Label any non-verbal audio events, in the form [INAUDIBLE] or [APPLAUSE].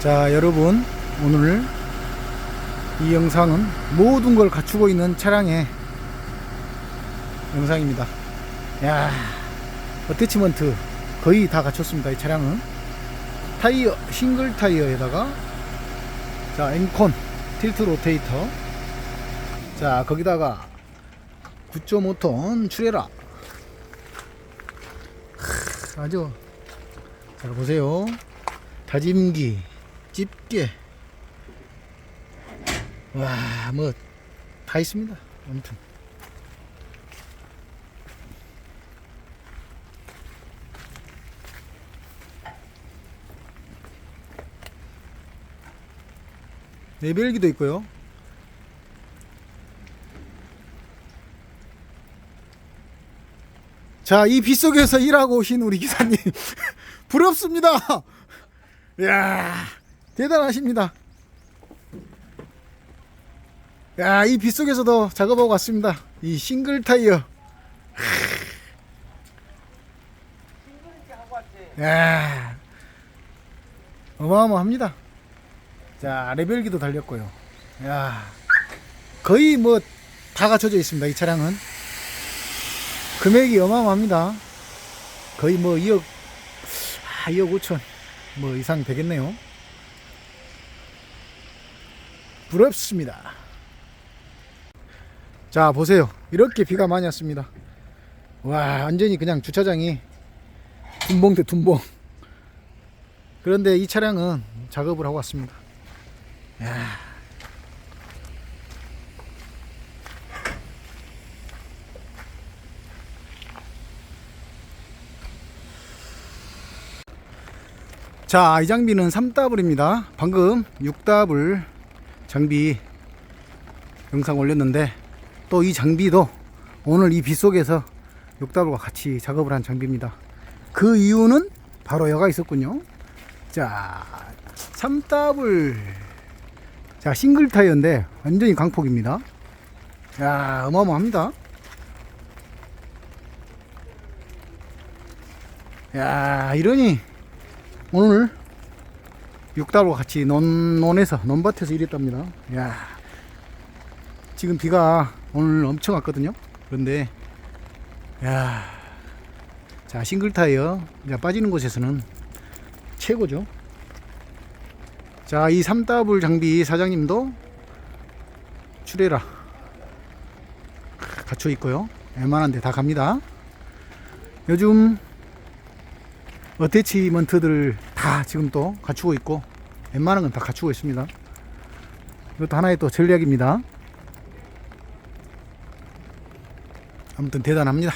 자 여러분 오늘 이 영상은 모든 걸 갖추고 있는 차량의 영상입니다. 야 어태치먼트 거의 다 갖췄습니다 이 차량은. 타이어 싱글 타이어에다가 자 엠콘 틸트 로테이터. 자 거기다가 9.5톤 출해라. 크, 아주 잘 보세요. 다짐기 집게. 와 뭐 다 있습니다. 아무튼. 내별기도 있고요. 자, 이 빗속에서 일하고 오신 우리 기사님. [LAUGHS] 부럽습니다. [LAUGHS] 야, 대단하십니다. 야, 이 빗속에서도 작업하고 왔습니다. 이 싱글 타이어. 야, 어마어마합니다. 자, 레벨기도 달렸고요. 야, 거의 뭐 다 갖춰져 있습니다. 이 차량은. 금액이 어마어마합니다. 거의 뭐 2억, 아, 2억 5천 뭐 이상 되겠네요. 부럽습니다. 자, 보세요. 이렇게 비가 많이 왔습니다. 와, 완전히 그냥 주차장이 둔봉 대 둔봉. 그런데 이 차량은 작업을 하고 왔습니다. 야. 자, 이 장비는 3더블입니다. 방금 6더블 장비 영상 올렸는데 또 이 장비도 오늘 이 빗속에서 6더블과 같이 작업을 한 장비입니다. 그 이유는 바로 여가 있었군요. 자, 3더블 자, 싱글 타이어인데 완전히 강폭입니다. 야, 어마어마합니다. 야, 이러니 오늘 육달과 같이 논, 논에서 논밭에서 일했답니다. 야 지금 비가 오늘 엄청 왔거든요. 그런데 야, 자 싱글 타이어 이제 빠지는 곳에서는 최고죠. 자, 이 3더블 장비 사장님도 출해라 갖춰 있고요. 웬만한데 다 갑니다. 요즘 어태치먼트들 다 지금 또 갖추고 있고 웬만한 건 다 갖추고 있습니다. 이것도 하나의 또 전략입니다. 아무튼 대단합니다.